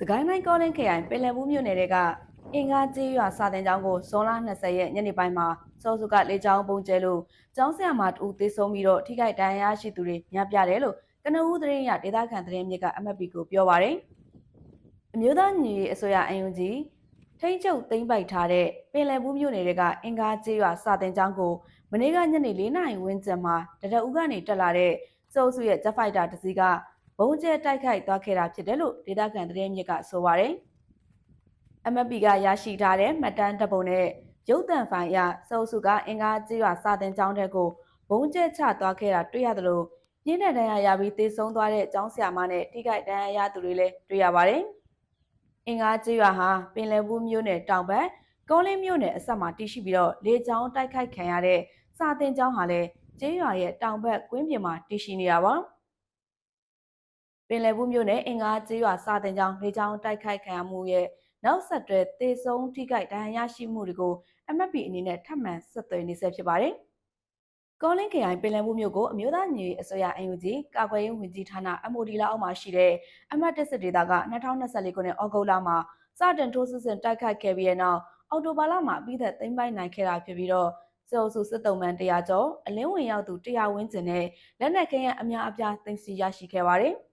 စကိုင်းတိုင်းကောလင်းခရိုင်ပင်လယ်ဘူးမြို့နယ်တွေကအင်္ဂါကျေးရွာစာတင်ကျောင်းကိုဇွန်လ20ရက်ညနေပိုင်းမှာစောစုကလေကြောင်းပုံကျဲလို့ကျောင်းဆရာမတူသေဆုံးပြီးတော့ထိခိုက်ဒဏ်ရာရရှိသူတွေများပြားတယ်လို့ကနဦးသတင်းရဒေသခံသတင်းမြစ်ကအမတ်ပီကိုပြောပါရယ်အမျိုးသားညီရေးအစိုးရအယုံကြီးထိန်းချုပ်သိမ်းပိုက်ထားတဲ့ပင်လယ်ဘူးမြို့နယ်တွေကအင်္ဂါကျေးရွာစာတင်ကျောင်းကိုမနေ့ကညနေ4နာရီဝန်းကျင်မှာတရဦးကနေတက်လာတဲ့စောစုရဲ့ဂျက်ဖိုက်တာတစ်စီးက ဘုံကျဲတိုက်ခိုက်သွားခဲ့တာဖြစ်တယ်လို့ဒေတာကန်သတင်းမြစ်ကဆိုပါရယ် MFP ကရရှိထားတဲ့မှတ်တမ်းတပ်ပုံနဲ့ရုပ်သံဖိုင်ရစုပ်စုကအင်္ဂါကြေးရွာစာတင်ကျောင်းတဲ့ကိုဘုံကျဲချသွားခဲ့တာတွေ့ရတယ်လို့ပြင်းတဲ့ဒဏ်ရာရပြီးတေဆုံးသွားတဲ့ကျောင်းဆရာမနဲ့ထိခိုက်ဒဏ်ရာရသူတွေလည်းတွေ့ရပါတယ်။အင်္ဂါကြေးရွာဟာပင်လယ်ဘူးမြို့နယ်တောင်ဘက်ကောလင်းမြို့နယ်အဆက်မှာတည်ရှိပြီးတော့လေကြောင်းတိုက်ခိုက်ခံရတဲ့စာတင်ကျောင်းဟာလည်းကြေးရွာရဲ့တောင်ဘက်ကွင်းပြင်မှာတည်ရှိနေတာပါ။ ပင်လယ်ဘူးမြို့နယ်အင်္ဂါကျေးရွာစာတင်ကျောင်းလေကြောင်းတိုက်ခိုက်ခံရမှုရဲ့နောက်ဆက်တွဲတေဆုံးထိခိုက်ဒဏ်ရာရရှိမှုတွေကို MFP အနေနဲ့ထပ်မံဆက်သွယ်နေဆက်ဖြစ်ပါတယ်။ကောလင်းခရိုင်ပင်လယ်ဘူးမြို့ကိုအမျိုးသားညီရေးအစိုးရအယူကြီးကာကွယ်ရေးဝန်ကြီးဌာန MOD လာအောက်မှာရှိတဲ့အမတ်တစ်စစ်ဒေသက2024ခုနှစ်ဩဂုတ်လမှာစတင်ထိုးစစ်ဆင်တိုက်ခိုက်ခဲ့ပြီးတဲ့နောက်အော်တိုဘာလမှာအပြီးသက်သိမ်းပိုက်နိုင်ခဲ့တာဖြစ်ပြီးတော့စေအုပ်စုစစ်တုံးမှန်100ကျော်အလင်းဝင်ရောက်သူ100ဝန်းကျင်နဲ့လက်နက်ကင်းရအများအပြားသိမ်းဆည်းရရှိခဲ့ပါတယ်။